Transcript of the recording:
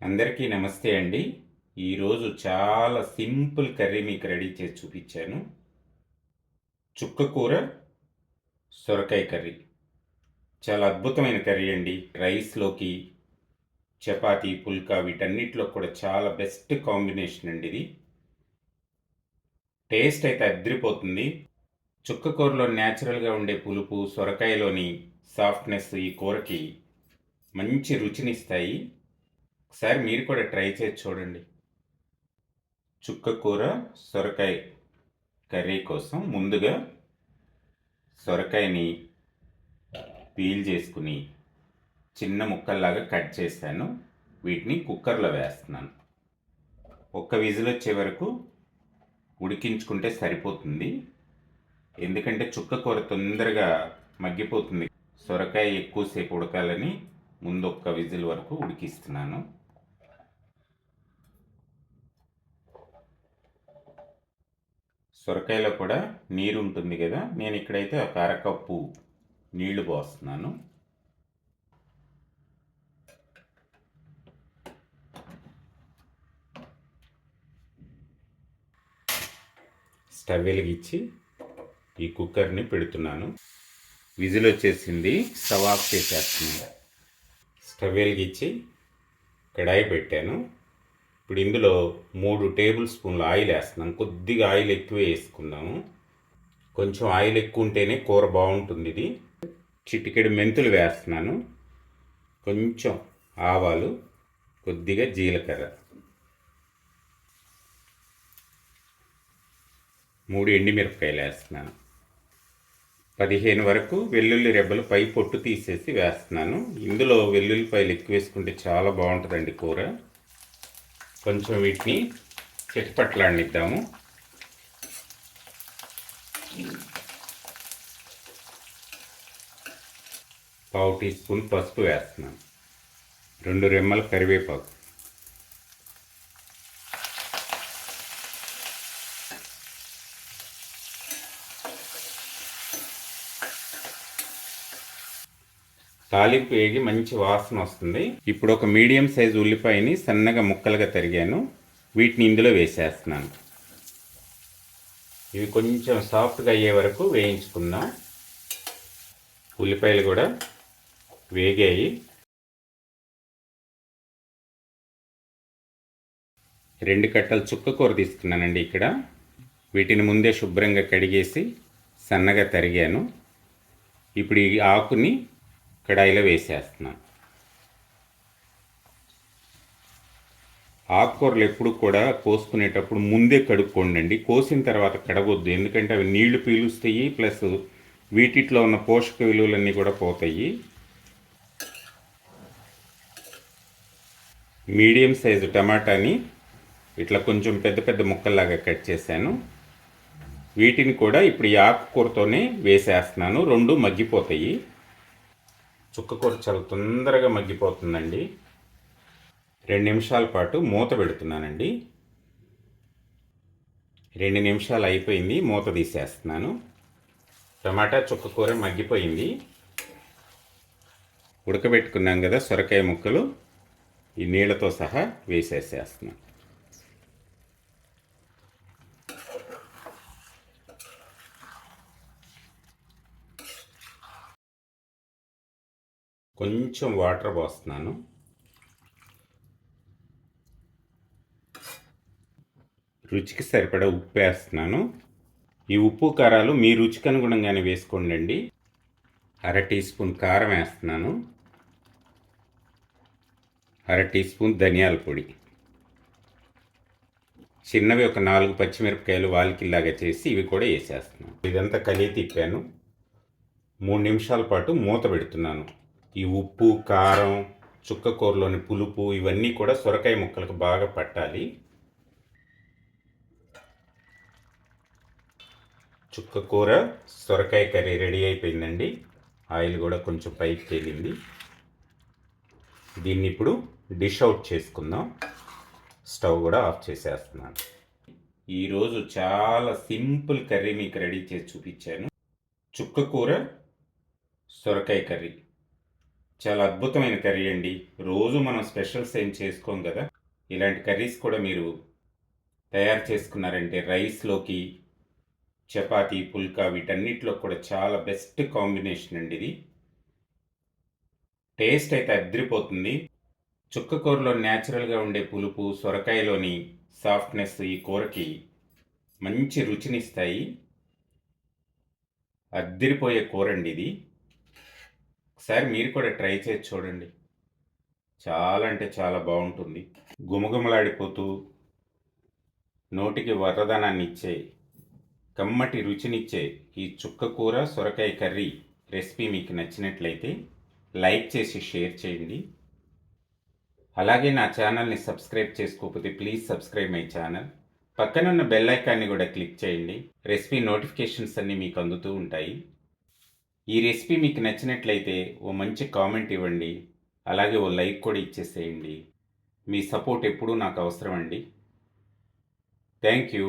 అందరికీ నమస్తే అండి. ఈరోజు చాలా సింపుల్ కర్రీ మీకు రెడీ చేసి చూపించాను. చుక్క కూర సొరకాయ కర్రీ. చాలా అద్భుతమైన కర్రీ అండి. రైస్లోకి చపాతీ పుల్కా వీటన్నిటిలో కూడా చాలా బెస్ట్ కాంబినేషన్ అండి ఇది. టేస్ట్ అయితే అద్దరిపోతుంది చుక్క కూరలో న్యాచురల్గా ఉండే పులుపు సొరకాయలోని సాఫ్ట్నెస్ ఈ కూరకి మంచి రుచినిస్తాయి. ఒకసారి మీరు కూడా ట్రై చేసి చూడండి. చుక్క కూర సొరకాయ కర్రీ కోసం ముందుగా సొరకాయని పీల్ చేసుకుని చిన్న ముక్కల్లాగా కట్ చేశాను. వీటిని కుక్కర్లో వేస్తున్నాను. ఒక్క విజిల్ వచ్చే వరకు ఉడికించుకుంటే సరిపోతుంది. ఎందుకంటే చుక్క కూర తొందరగా మగ్గిపోతుంది. సొరకాయ ఎక్కువసేపు ఉడకాలని ముందు ఒక్క విజిల్ వరకు ఉడికిస్తున్నాను. సొరకాయలో కూడా నీరు ఉంటుంది కదా నేను ఇక్కడైతే ఒక అరకప్పు నీళ్ళు పోస్తున్నాను. స్టవ్ వెలిగించి ఈ కుక్కర్ని పెడుతున్నాను. విజిల్ వచ్చేసింది స్టవ్ ఆఫ్ చేసేస్తున్నాను. స్టవ్ వెలిగించి కడాయి పెట్టాను. ఇప్పుడు ఇందులో మూడు టేబుల్ స్పూన్ల ఆయిల్ వేస్తున్నాం. కొద్దిగా ఆయిల్ ఎక్కువ వేసుకుందాము. కొంచెం ఆయిల్ ఎక్కువ ఉంటేనే కూర బాగుంటుంది ఇది. చిటికెడు మెంతులు వేస్తున్నాను. కొంచెం ఆవాలు కొద్దిగా జీలకర్ర. మూడు ఎండిమిరపకాయలు వేస్తున్నాను. పదిహేను వరకు వెల్లుల్లి రెబ్బలు పై పొట్టు తీసేసి వేస్తున్నాను. ఇందులో వెల్లుల్లిపాయలు ఎక్కువ వేసుకుంటే చాలా బాగుంటుందండి కూర. కొంచెం వీటిని చెట్పట్లాడిద్దాము పావు టీ స్పూన్ పసుపు వేస్తున్నాను. రెండు రెమ్మల కరివేపాకు. తాలింపు వేగి మంచి వాసన వస్తుంది. ఇప్పుడు ఒక మీడియం సైజు ఉల్లిపాయని సన్నగా ముక్కలుగా తరిగాను. వీటిని ఇందులో వేసేస్తున్నాను. ఇవి కొంచెం సాఫ్ట్గా అయ్యే వరకు వేయించుకుందాం. ఉల్లిపాయలు కూడా వేగాయి. రెండు కట్టలు చుక్క కూర తీసుకున్నానండి ఇక్కడ. వీటిని ముందే శుభ్రంగా కడిగేసి సన్నగా తరిగాను. ఇప్పుడు ఈ ఆకుని కడాయిలో వేసేస్తున్నాను. ఆకుకూరలు ఎప్పుడు కూడా కోసుకునేటప్పుడు ముందే కడుక్కోండి కోసిన తర్వాత కడగొద్దు. ఎందుకంటే అవి నీళ్ళు పీలుస్తాయి ప్లస్ వీటిట్లో ఉన్న పోషక విలువలన్నీ కూడా పోతాయి. మీడియం సైజు టమాటాని ఇట్లా కొంచెం పెద్ద పెద్ద ముక్కల్లాగా కట్ చేశాను. వీటిని కూడా ఇప్పుడు ఈ ఆకుకూరతోనే వేసేస్తున్నాను. రెండు మగ్గిపోతాయి. చుక్కకూర చాలా తొందరగా మగ్గిపోతుందండి. రెండు నిమిషాల పాటు మూత పెడుతున్నానండి. రెండు నిమిషాలు అయిపోయింది మూత తీసేస్తున్నాను. టమాటా చుక్కకూర మగ్గిపోయింది. ఉడకబెట్టుకున్నాం కదా సొరకాయ ముక్కలు ఈ నీళ్ళతో సహా వేసేసేస్తున్నాను కొంచెం వాటర్ పోస్తున్నాను. రుచికి సరిపడా ఉప్పు వేస్తున్నాను. ఈ ఉప్పు కారాలు మీ రుచికి అనుగుణంగానే వేసుకోండి అర టీ స్పూన్ కారం వేస్తున్నాను. అర టీ స్పూన్ ధనియాల పొడి. చిన్నవి ఒక నాలుగు పచ్చిమిరపకాయలు వాలికిల్లాగా చేసి ఇవి కూడా వేసేస్తున్నాను. ఇదంతా కలిగి తిప్పాను. మూడు నిమిషాల పాటు మూత పెడుతున్నాను. ఈ ఉప్పు కారం చుక్క కూరలోని పులుపు ఇవన్నీ కూడా సొరకాయ ముక్కలకు బాగా పట్టాలి. చుక్క కూర సొరకాయ కర్రీ రెడీ అయిపోయిందండి. ఆయిల్ కూడా కొంచెం పైకి తేలింది. దీన్ని ఇప్పుడు డిష్ అవుట్ చేసుకుందాం. స్టవ్ కూడా ఆఫ్ చేసేస్తున్నాను. ఈరోజు చాలా సింపుల్ కర్రీ మీకు రెడీ చేసి చూపించాను. చుక్క కూర సొరకాయ కర్రీ. చాలా అద్భుతమైన కర్రీ అండి రోజు మనం స్పెషల్స్ ఏం చేసుకోం కదా? ఇలాంటి కర్రీస్ కూడా మీరు తయారు చేసుకున్నారంటే రైస్లోకి చపాతీ పుల్కా వీటన్నిటిలో కూడా చాలా బెస్ట్ కాంబినేషన్ అండి ఇది. టేస్ట్ అయితే అద్రిపోతుంది. చుక్క కూరలో న్యాచురల్గా ఉండే పులుపు సొరకాయలోని సాఫ్ట్నెస్ ఈ కూరకి మంచి రుచినిస్తాయి. అద్దిరిపోయే కూర అండి ఇది. ఒకసారి మీరు కూడా ట్రై చేసి చూడండి. చాలా అంటే చాలా బాగుంటుంది. గుమగుమలాడిపోతూ నోటికి వర్రదనాన్ని ఇచ్చే కమ్మటి రుచినిచ్చే ఈ చుక్క కూర సొరకాయ కర్రీ రెసిపీ మీకు నచ్చినట్లయితే లైక్ చేసి షేర్ చేయండి. అలాగే నా ఛానల్ని సబ్స్క్రైబ్ చేసుకోకపోతే ప్లీజ్ సబ్స్క్రైబ్ మై ఛానల్. పక్కనున్న బెల్ ఐకాన్ని కూడా క్లిక్ చేయండి. రెసిపీ నోటిఫికేషన్స్ అన్నీ మీకు అందుతూ ఉంటాయి. ఈ రెసిపీ మీకు నచ్చినట్లయితే ఓ మంచి కామెంట్ ఇవ్వండి. అలాగే ఓ లైక్ కూడా ఇచ్చేసేయండి. మీ సపోర్ట్ ఎప్పుడూ నాకు అవసరం అండి థ్యాంక్ యూ.